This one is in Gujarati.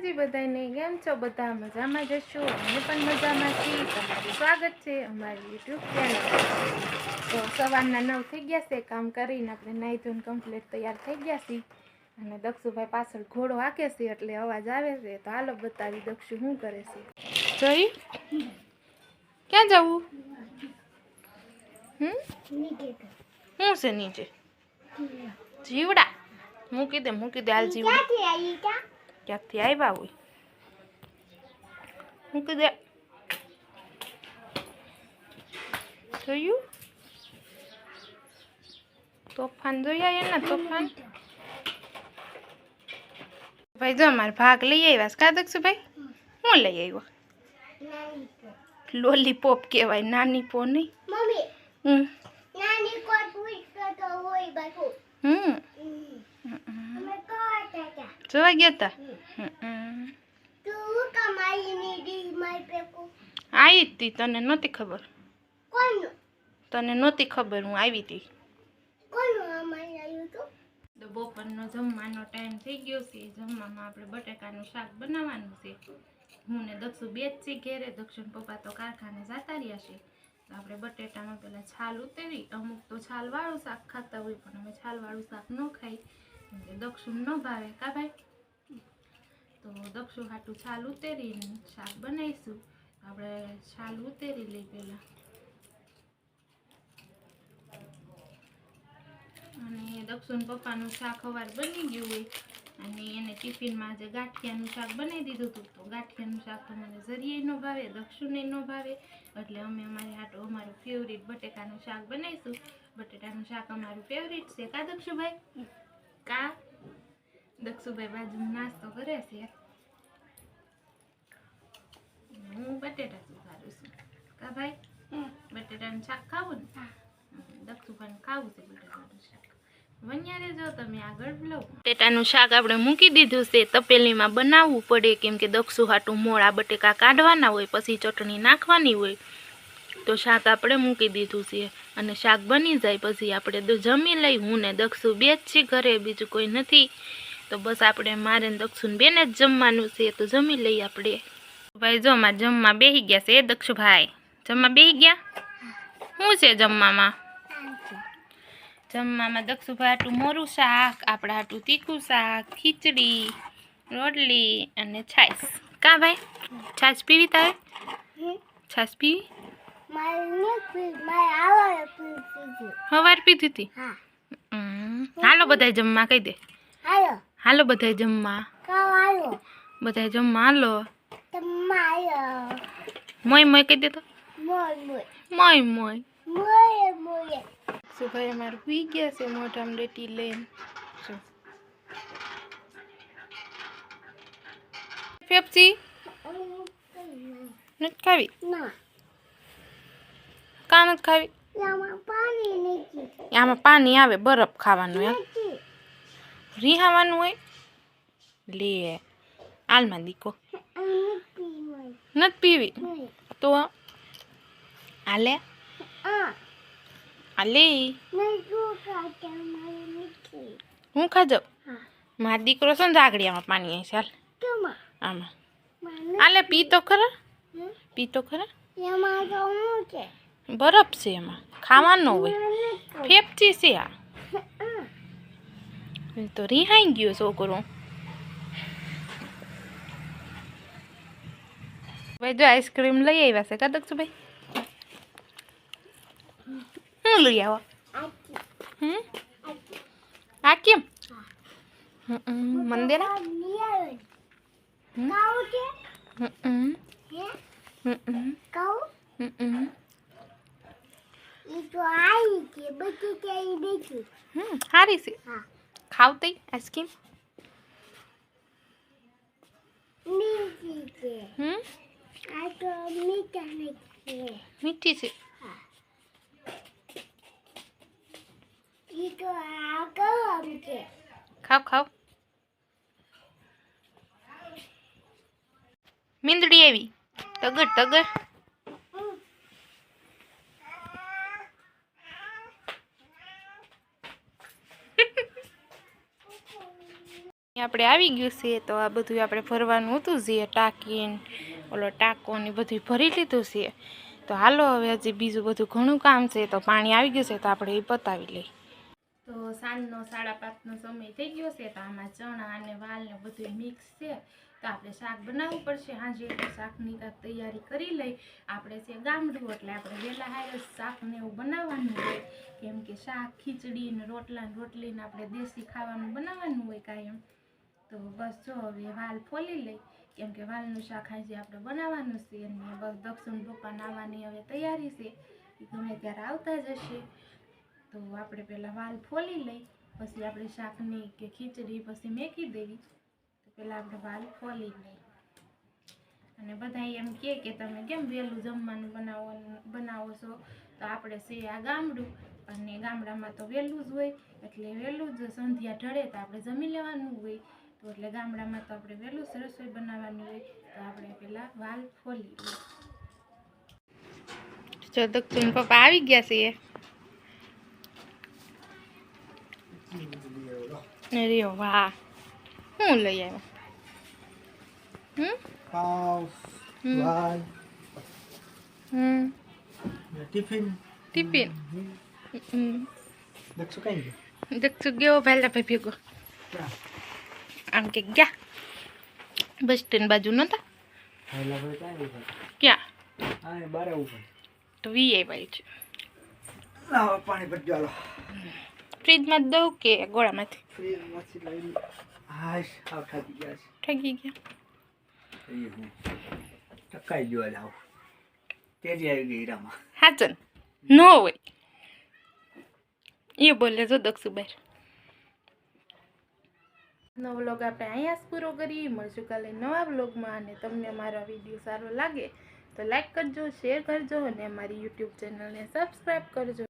માતાજી બધાને કેમ છો? બધા મજામાં જશો અમે પણ મજામાં છીએ. તમારું સ્વાગત છે અમારી યુટ્યુબ ચેનલ તો સવારના નવ થઈ ગયા છે કામ કરીને, આપણે નાહી ધોઈને કમ્પ્લીટ તૈયાર થઈ ગયા છીએ. અને દક્ષુભાઈ પાછળ ઘોડો હાકે છે એટલે અવાજ આવે છે. તો હાલો બતાવી દક્ષુ શું કરે છે. જોઈ. ક્યાં જવું? હમ? શું છે નીચે? જીવડા. મૂકી દે મૂકી દે, હાલ જીવડા. ક્યાંકથી આવ્યા હોય? મૂકી દે જોયું. તોફાન જોયા એના તોફાન? ભાઈ જો અમારે ભાગ લઈ આવ્યા કા દક્ષુ ભાઈ? હું લઈ આવ્યો? લોલીપોપ કહેવાય નાની પો નહીં. હમ. હતા જોવા ગયા તા હમ તું કમાઈને દી મારી પેકો આવી હતી તને નહોતી ખબર? તને નહોતી ખબર હું આવી હતી તો? બપોરનો જમવાનો ટાઈમ થઈ ગયો છે જમવામાં આપણે બટેકાનું શાક બનાવવાનું છે. હું ને દક્ષુ બે જ છીએ ઘેરે દક્ષિણ પપ્પા તો કારખાને જતા રહ્યા છે. તો આપણે બટેટામાં પહેલાં છાલ ઉતેરી અમુક તો છાલવાળું શાક ખાતા હોય પણ અમે છાલવાળું શાક ન ખાઈ. દક્ષિણ દક્ષુ ન ભાવે કા ભાઈ? તો દક્ષુ હાટું છાલ ઉતેરીને શાક બનાવીશું. આપણે છાલ ઉતેરી લઈ પહેલાં. અને દક્ષુન પપ્પાનું શાક અવાર બની ગયું હોય. અને એને ટિફિનમાં જે ગાંઠિયાનું શાક બનાવી દીધું હતું તો ગાંઠિયાનું શાક તો મને જરીએ ન ભાવે દક્ષુને ન ભાવે. એટલે અમે અમારી હાટો અમારું ફેવરિટ બટેકાનું શાક બનાવીશું. બટેટાનું શાક અમારું ફેવરિટ છે. કા દક્ષુભાઈ? કા? દક્ષુભાઈ બાજુમાં નાસ્તો કરે છે હું બટેટા સુધારું છું. કા ભાઈ? બટેટાનું શાક ખાવું ને? દક્ષુભાઈને ખાવું છે બટેટાનું શાક. વન્યારે જો તમે આગળ લો. બટેટાનું શાક આપણે મૂકી દીધું છે તપેલીમાં બનાવવું પડે કેમ કે દક્ષુ હાટું મોળા બટેકા કાઢવાના હોય પછી ચટણી નાખવાની હોય. તો શાક આપણે મૂકી દીધું છે અને શાક બની જાય પછી આપણે તો જમી લઈ હું ને દક્ષુ બે જ છીએ ઘરે બીજું કોઈ નથી. તો બસ આપણે મારે ને દક્ષુને બેને જ જમવાનું છે તો જમી લઈએ આપણે. ભાઈ જો માં જમવા બેસી ગયા છે દક્ષુભાઈ. જમવા બેહી ગયા? શું છે જમવામાં? જમવામાં દક્ષુભાઈ હાટું મોરું શાક આપણા હાટું તીખું શાક ખીચડી રોટલી અને છાશ. કા ભાઈ? છાશ પીવી તારે? છાશ પીવી? સવાર પીધી હતી? હાલો બધાય જમવા કહી દે. હાલો. બધા જમવા. બધા જમવા હાલો. મોય. મોય કહી દે તો. મોય મોય. મોય મોય. મોય મોય. સુભાઈ અમારે હુઈ ગયા છે મોઢામાં લેટી લઈને. પેપ્સી? નથી ખાવી? ના. કા નથી ખાવી? આમાં પાણી નથી. આમાં પાણી આવે બરફ ખાવાનું એમ. રીહાવાનું હોય? લે આલમાં દીકો. નથી પીવી. તો આલે. આલે. હું ખાજો મારો દીકરો છે ને જાગડિયામાં પાણી આવી ચાલ આમાં. આલે, પી તો ખરા? પી તો બરફ છે એમાં. ખાવાનો હોય. ફેફચી છે આ. તો રિહાઈ ગયો છોકરો. ભાઈ જો આઈસ્ક્રીમ લઈ આવ્યા છે. કદક છું ભાઈ હું લઈ આવો? હમ? આ કેમ? મંદિર? આ નિયાળ હમ? કાઉ છે. મીઠી છે. ખાવ ખાવ. મીંદડી આવી તગર તગર આપણે આવી ગયું છે તો આ બધું આપણે ભરવાનું હતું જે ટાંકીને ઓલો ટાંકો ને બધું ભરી લીધું છે. તો હાલો હવે હજી બીજું બધું ઘણું કામ છે તો પાણી આવી ગયું છે તો આપણે એ પતાવી લઈએ. તો સાંજનો સાડા પાંચનો સમય થઈ ગયો છે તો આમાં ચણા અને વાલ ને બધું મિક્સ છે. તો આપણે શાક બનાવવું પડશે. હાજે શાકની તૈયારી કરી લઈ. આપણે છે ગામડું, એટલે આપણે વહેલા હારે શાકને એવું બનાવવાનું હોય. કેમ કે શાક, ખીચડી ને રોટલા ને રોટલી આપણે દેશી ખાવાનું બનાવવાનું હોય કાયમ. તો બસ જો હવે વાલ ફોલી લઈ. કેમ કે વાલનું શાક આજે આપણે બનાવવાનું છે અને બસ દક્ષિણ પપ્પા નાવાની હવે તૈયારી છે. એ ગમે ત્યારે આવતા જ હશે તો આપણે પહેલાં વાલ ફોલી લઈ, પછી આપણે શાકની કે ખીચડી પછી મેકી દેવી. તો પહેલાં આપણે વાલ ફોલી લઈ. અને બધા એમ કહે કે તમે કેમ વહેલું જમવાનું બનાવવાનું બનાવો છો? તો આપણે છે આ ગામડું. અને ગામડામાં તો વહેલું જ હોય, એટલે વહેલું જ સંધ્યા ઢળે તો આપણે જમી લેવાનું હોય. તો એટલે ગામડામાં તો આપણે વહેલું જ રસોઈ બનાવવાની હોય તો આપણે પહેલાં વાલ ફોલી જો દક્ષિણ પપ્પા આવી ગયા છે. અરે વાહ. શું લઈ આવ્યો? હમ? પાઉસ હમ. વાલ. હમ. ટિફિન. ટિફિન? દક્ષુ કઈ ગયો? દક્ષુ ગયો પહેલા ભાઈ ભેગો. આમ કે ગયા. બસ સ્ટેન્ડ બાજુ નહોતા? ક્યાં? તો વી આવ્યા છે. હાલો ફ્રીજમાં દઉં કે ગોળામાંથી? ફ્રીજમાંથી લઈને હાશ ગયા ઠગી ગયા. છે એ હું ટકાઈ ગયો જાવ હાચન, નો હોય. એ બોલે જો દક્ષુભાઈ નવો વ્લોગ આપણે અહીંયા જ પૂરો કરીએ. મળશું કાલે નવા વ્લોગમાં અને તમને મારો વીડિયો સારો લાગે તો લાઈક કરજો શેર કરજો અને અમારી યુટ્યુબ ચેનલને સબસ્ક્રાઈબ કરજો.